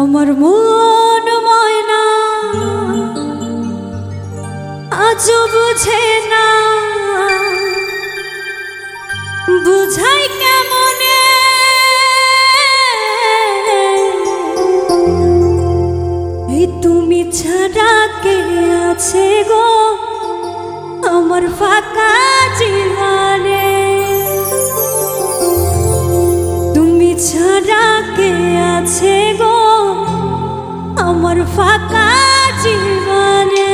আমার মন ময়না। আজ বুঝে না। বুঝাই কেমনে? এই তুমি ছাড়া কে আছে গো আমার ফাঁকা জীবনে? তুমি ছাড়া কে আছে গো আমার ফাঁকা জীবনে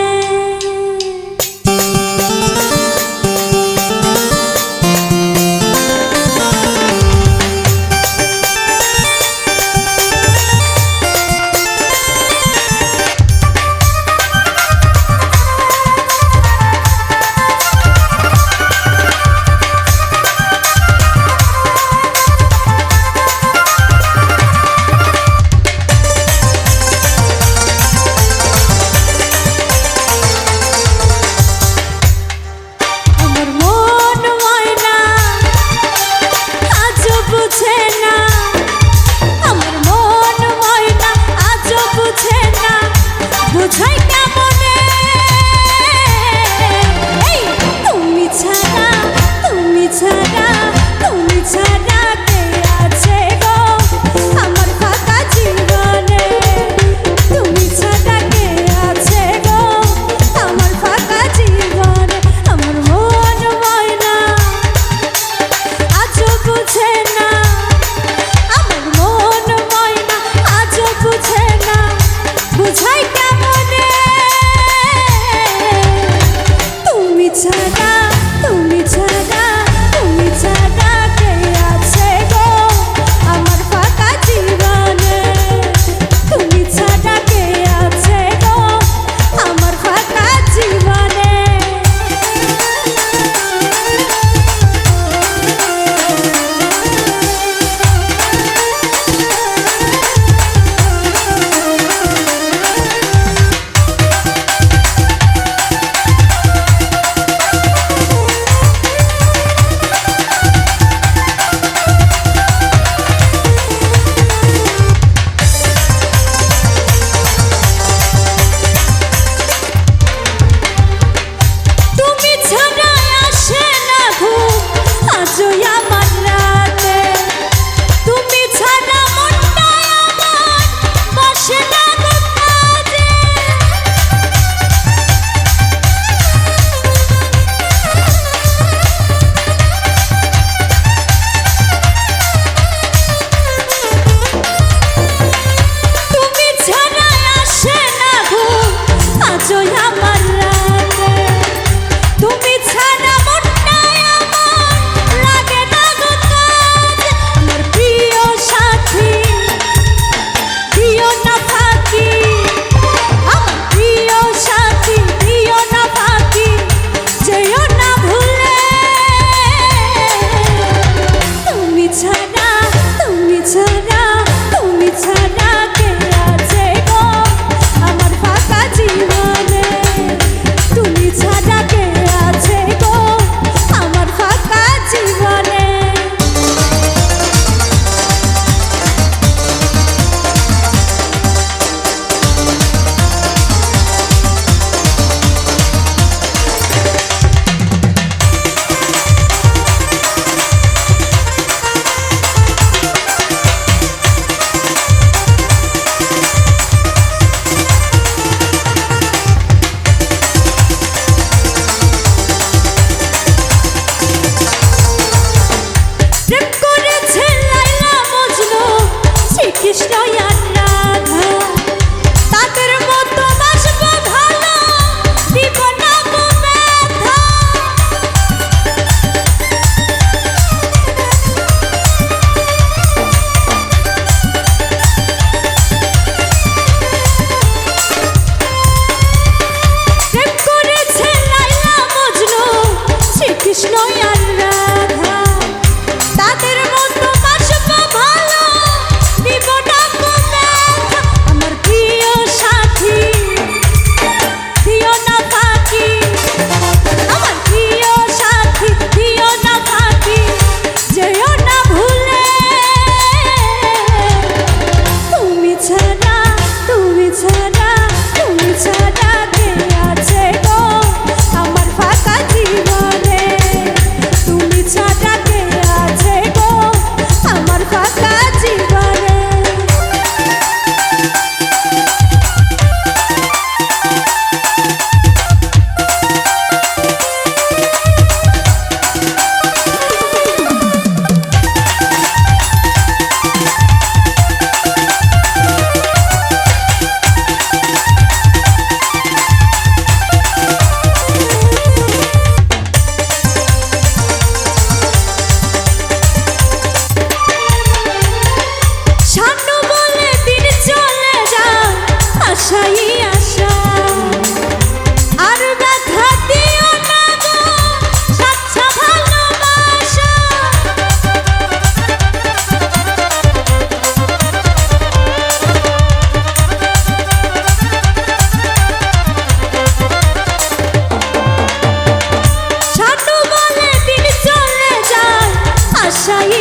আমার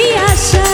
me achar.